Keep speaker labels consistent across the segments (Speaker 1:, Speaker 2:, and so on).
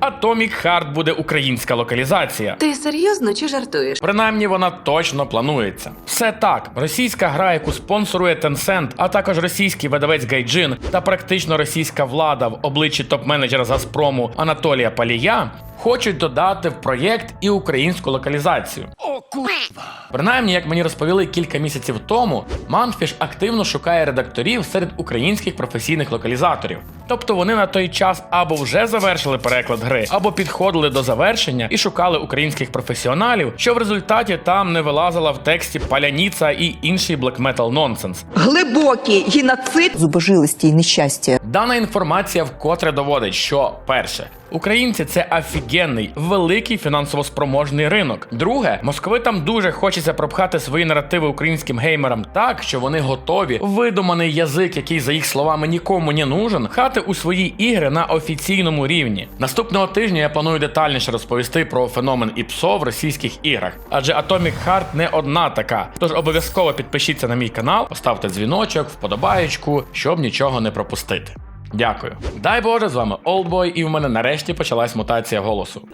Speaker 1: Atomic Heart буде українська локалізація.
Speaker 2: Ти серйозно чи жартуєш?
Speaker 1: Принаймні вона точно планується. Все так, російська гра, яку спонсорує Tencent, а також російський видавець Гайджин та практично російська влада в обличчі топ-менеджера Газпрому Анатолія Палія, хочуть додати в проєкт і українську локалізацію. Принаймні, як мені розповіли кілька місяців тому, Манфіш активно шукає редакторів серед українських професійних локалізаторів. Тобто вони на той час або вже завершили переклад гри, або підходили до завершення і шукали українських професіоналів, що в результаті там не вилазила в тексті паляніца і інший блекметал нонсенс.
Speaker 3: глибокий геноцид
Speaker 4: зубожилості і нещастя.
Speaker 1: Дана інформація вкотре доводить, що перше. Українці це офігенний, великий фінансово спроможний ринок. Друге, московитам дуже хочеться пропхати свої наративи українським геймерам так, що вони готові видуманий язик, який за їх словами нікому не нужен, хати у свої ігри на офіційному рівні. Наступного тижня я планую детальніше розповісти про феномен ІПСО в російських іграх, адже Atomic Heart не одна така. Тож обов'язково підпишіться на мій канал, поставте дзвіночок, вподобаєчку, щоб нічого не пропустити. Дякую. Дай Боже, з вами Олдбой, і в мене нарешті почалась мутація голосу.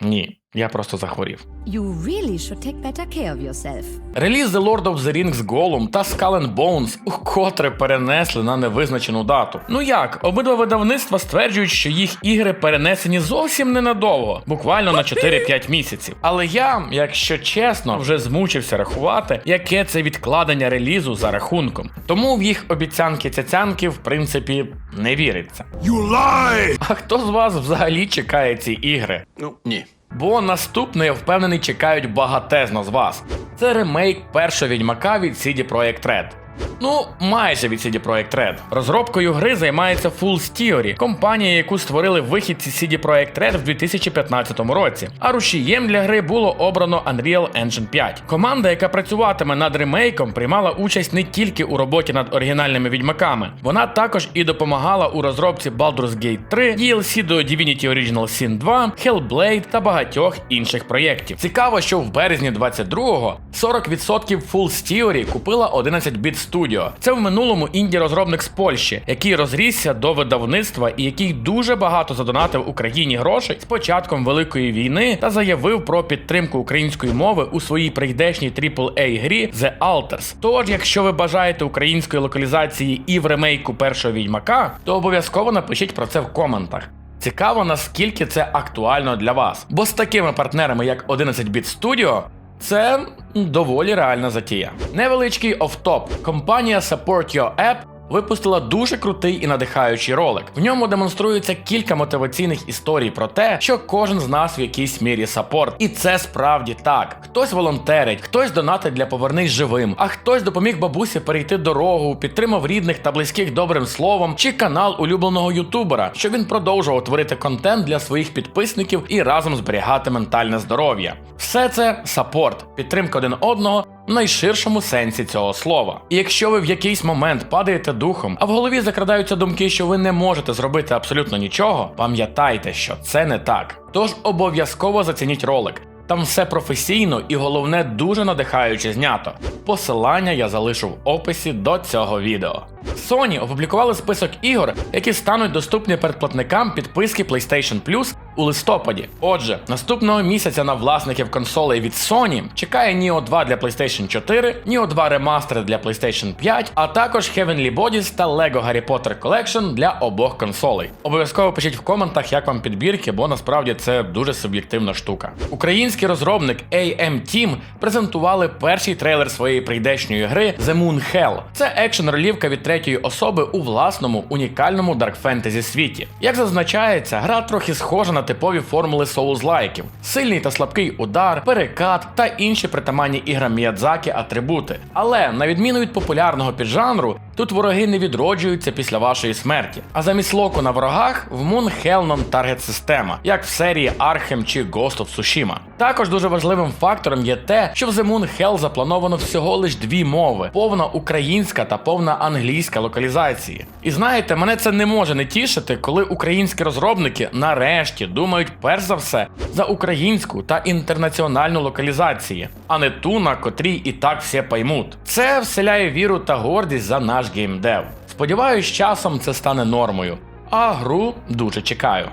Speaker 1: Ні, я просто захворів.
Speaker 5: You really should take better care of yourself.
Speaker 1: Реліз The Lord of the Rings Gollum та Skull and Bones укотре перенесли на невизначену дату. Ну як, обидва видавництва стверджують, що їх ігри перенесені зовсім ненадовго, буквально на 4-5 місяців. Але я, якщо чесно, вже змучився рахувати, яке це відкладення релізу за рахунком. Тому в їх обіцянки цяцянки, в принципі, не віриться.
Speaker 6: You lie!
Speaker 1: А хто з вас взагалі чекає ці ігри?
Speaker 6: Ну, ні.
Speaker 1: Бо наступне, я впевнений, чекають багатезно з вас. Це ремейк першого відьмака від CD Projekt Red. Ну, майже від CD Projekt Red. Розробкою гри займається Fools Theory, компанія, яку створили вихідці CD Projekt Red в 2015 році. А рушієм для гри було обрано Unreal Engine 5. Команда, яка працюватиме над ремейком, приймала участь не тільки у роботі над оригінальними відьмаками, вона також і допомагала у розробці Baldur's Gate 3, DLC до Divinity Original Sin 2, Hellblade та багатьох інших проєктів. Цікаво, що в березні 22-го 40% Fools Theory купила 11-bit Studio. Це в минулому інді-розробник з Польщі, який розрісся до видавництва і який дуже багато задонатив Україні грошей з початком Великої війни та заявив про підтримку української мови у своїй прийдешній AAA грі The Alters. Тож, якщо ви бажаєте української локалізації і в ремейку першого відьмака, то обов'язково напишіть про це в коментах. Цікаво, наскільки це актуально для вас. Бо з такими партнерами, як 11-bit Studio, це доволі реальна затія. Невеличкий офтоп. Компанія Support Your App випустила дуже крутий і надихаючий ролик. В ньому демонструється кілька мотиваційних історій про те, що кожен з нас в якійсь мірі саппорт. І це справді так. Хтось волонтерить, хтось донатить для повернись живим, а хтось допоміг бабусі перейти дорогу, підтримав рідних та близьких добрим словом, чи канал улюбленого ютубера, щоб він продовжував творити контент для своїх підписників і разом зберігати ментальне здоров'я. Все це саппорт, підтримка один одного в найширшому сенсі цього слова. І якщо ви в якийсь момент падаєте духом, а в голові закрадаються думки, що ви не можете зробити абсолютно нічого, пам'ятайте, що це не так. Тож обов'язково зацініть ролик. Там все професійно і головне дуже надихаюче знято. Посилання я залишу в описі до цього відео. Sony опублікували список ігор, які стануть доступні передплатникам підписки PlayStation Plus у листопаді. Отже, наступного місяця на власників консолей від Sony чекає Neo 2 для PlayStation 4, Neo 2 Remastered для PlayStation 5, а також Heavenly Bodies та Lego Harry Potter Collection для обох консолей. Обов'язково пишіть в коментах, як вам підбірки, бо насправді це дуже суб'єктивна штука. Український розробник AM Team презентували перший трейлер своєї прийдешньої гри The Moon Hell. Це екшен ролівка від третьої особи у власному унікальному Dark Fantasy світі. Як зазначається, гра трохи схожа на типові формули соузлайків: сильний та слабкий удар, перекат та інші притаманні іграм Міядзакі атрибути. Але на відміну від популярного піджанру, тут вороги не відроджуються після вашої смерті. А замість локу на ворогах в Moon Hell таргет система, як в серії Arkham чи Ghost of Tsushima. Також дуже важливим фактором є те, що в The Moon Hell заплановано всього лиш дві мови: повна українська та повна англійська локалізації. І знаєте, мене це не може не тішити, коли українські розробники нарешті думають перш за все за українську та інтернаціональну локалізації, а не ту, на котрій і так все поймуть. Це вселяє віру та гордість за наш геймдев. Сподіваюсь, часом це стане нормою. а гру дуже чекаю.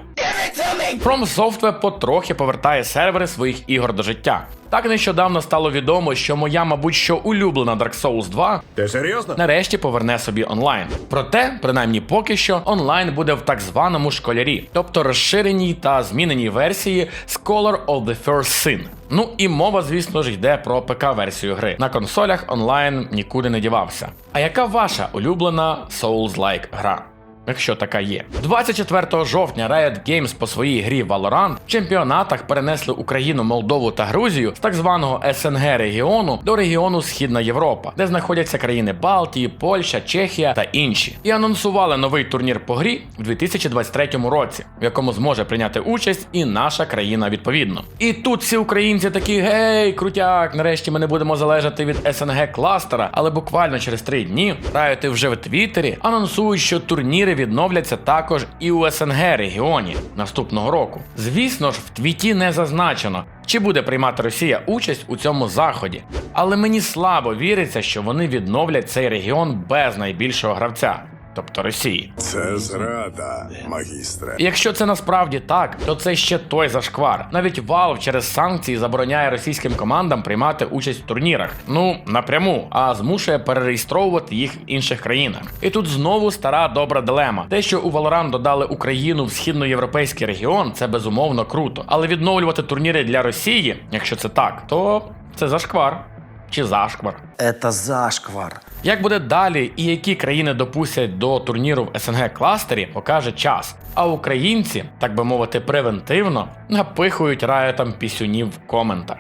Speaker 1: From Software потрохи повертає сервери своїх ігор до життя. Так нещодавно стало відомо, що моя, мабуть, що улюблена Dark Souls 2
Speaker 6: Ти серйозно?
Speaker 1: нарешті поверне собі онлайн. Проте, принаймні поки що, онлайн буде в так званому школярі, тобто розширеній та зміненій версії Scholar of the First Sin. Ну і мова, звісно ж, йде про ПК-версію гри. На консолях онлайн нікуди не дівався. А яка ваша улюблена Souls-like гра? Якщо така є, 24 жовтня Riot Games по своїй грі Valorant в чемпіонатах перенесли Україну, Молдову та Грузію з так званого СНГ регіону до регіону Східна Європа, де знаходяться країни Балтії, Польща, Чехія та інші, і анонсували новий турнір по грі в 2023 році, в якому зможе прийняти участь і наша країна відповідно. І тут всі українці такі гей, крутяк, нарешті ми не будемо залежати від СНГ кластера, але буквально через три дні Riot вже в Твіттері анонсують, що турніри відновляться також і у СНГ регіоні наступного року. Звісно ж, в твіті не зазначено, чи буде приймати Росія участь у цьому заході, але мені слабо віриться, що вони відновлять цей регіон без найбільшого гравця. Тобто Росії.
Speaker 6: Це зрада, магістре.
Speaker 1: Якщо це насправді так, то це ще той зашквар. Навіть Valve через санкції забороняє російським командам приймати участь в турнірах. Ну напряму, а змушує перереєстровувати їх в інших країнах. І тут знову стара добра дилема. Те, що у Valorant додали Україну в східноєвропейський регіон, це безумовно круто. Але відновлювати турніри для Росії, якщо це так, то це зашквар чи зашквар.
Speaker 7: Это зашквар.
Speaker 1: Як буде далі і які країни допустять до турніру в СНГ кластері, покаже час. А українці, так би мовити, превентивно напихують раєтам пісюнів в коментах.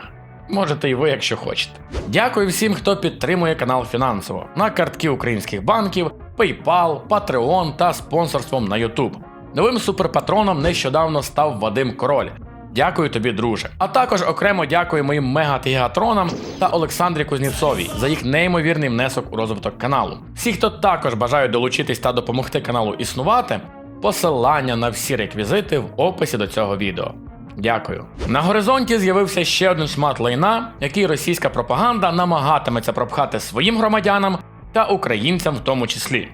Speaker 1: Можете і ви, якщо хочете. Дякую всім, хто підтримує канал фінансово на картки українських банків, PayPal, Patreon та спонсорством на YouTube. Новим суперпатроном нещодавно став Вадим Король. Дякую тобі, друже. А також окремо дякую моїм мега-тігатронам та Олександрі Кузнєцовій за їх неймовірний внесок у розвиток каналу. Всі, хто також бажають долучитись та допомогти каналу існувати, посилання на всі реквізити в описі до цього відео. Дякую. На горизонті з'явився ще один шмат лайна, який російська пропаганда намагатиметься пропхати своїм громадянам та українцям в тому числі.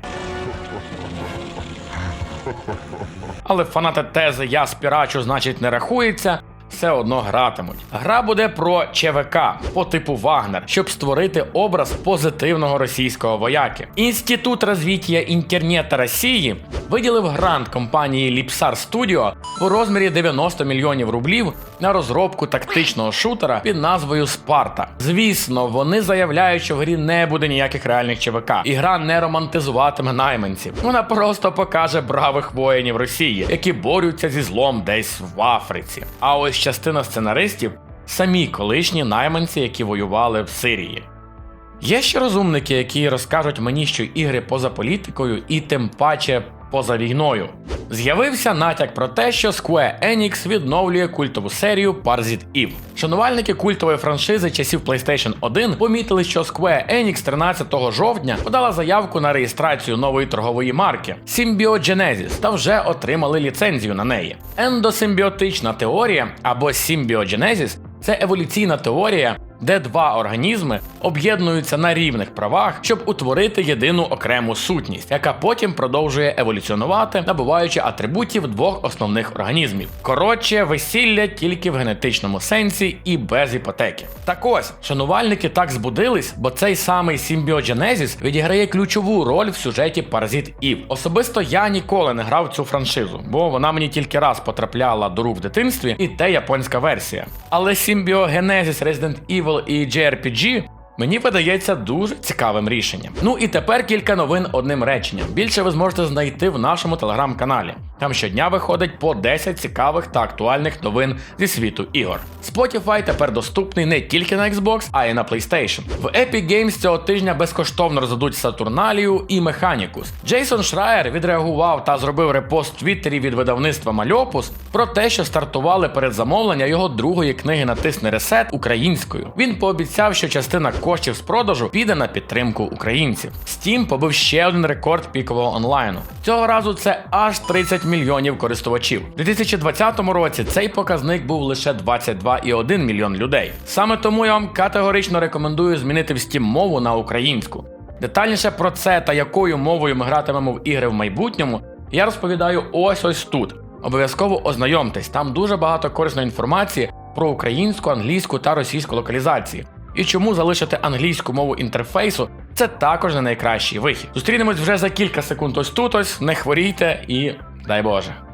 Speaker 1: Але фанати тези Я спірачу, значить не рахується. Все одно гратимуть. Гра буде про ЧВК по типу Вагнер, щоб створити образ позитивного російського вояки. Інститут розвиття інтернету Росії виділив грант компанії Lipsar Studio у розмірі 90 мільйонів рублів на розробку тактичного шутера під назвою Спарта. Звісно, вони заявляють, що в грі не буде ніяких реальних ЧВК, і гра не романтизуватиме найманців. Вона просто покаже бравих воїнів Росії, які борються зі злом десь в Африці. А ось частина сценаристів самі колишні найманці, які воювали в Сирії. Є ще розумники, які розкажуть мені, що ігри поза політикою і тим паче поза війною. З'явився натяк про те, що Square Enix відновлює культову серію Parasite Eve. Шанувальники культової франшизи часів PlayStation 1 помітили, що Square Enix 13 жовтня подала заявку на реєстрацію нової торгової марки Symbiogenesis та вже отримали ліцензію на неї. Ендосимбіотична теорія або Symbiogenesis – це еволюційна теорія, де два організми об'єднуються на рівних правах, щоб утворити єдину окрему сутність, яка потім продовжує еволюціонувати, набуваючи атрибутів двох основних організмів. Коротше, весілля тільки в генетичному сенсі і без іпотеки. Так ось, шанувальники так збудились, бо цей самий симбіодженезіс відіграє ключову роль в сюжеті Паразит Ів. Особисто я ніколи не грав цю франшизу, бо вона мені тільки раз потрапляла до рук в дитинстві, і те японська версія. Але симбіогенезіс Resident Evil і JRPG Мені видається дуже цікавим рішенням. Ну і тепер кілька новин одним реченням. Більше ви зможете знайти в нашому телеграм-каналі. Там щодня виходить по 10 цікавих та актуальних новин зі світу ігор. Spotify тепер доступний не тільки на Xbox, а й на PlayStation. В Epic Games цього тижня безкоштовно роздадуть Сатурналію і Механікус. Джейсон Шраєр відреагував та зробив репост в Твіттері від видавництва Мальопус про те, що стартували передзамовлення його другої книги Натисни Ресет українською. Він пообіцяв, що частина коштів з продажу піде на підтримку українців. Steam побив ще один рекорд пікового онлайну. Цього разу це аж 30 мільйонів користувачів. У 2020 році цей показник був лише 22,1 мільйон людей. Саме тому я вам категорично рекомендую змінити в Steam мову на українську. Детальніше про це та якою мовою ми гратимемо в ігри в майбутньому. Я розповідаю ось ось тут. Обов'язково ознайомтесь, там дуже багато корисної інформації про українську, англійську та російську локалізації. І чому залишити англійську мову інтерфейсу це також не найкращий вихід. Зустрінемось вже за кілька секунд ось тут ось, не хворійте і дай Боже.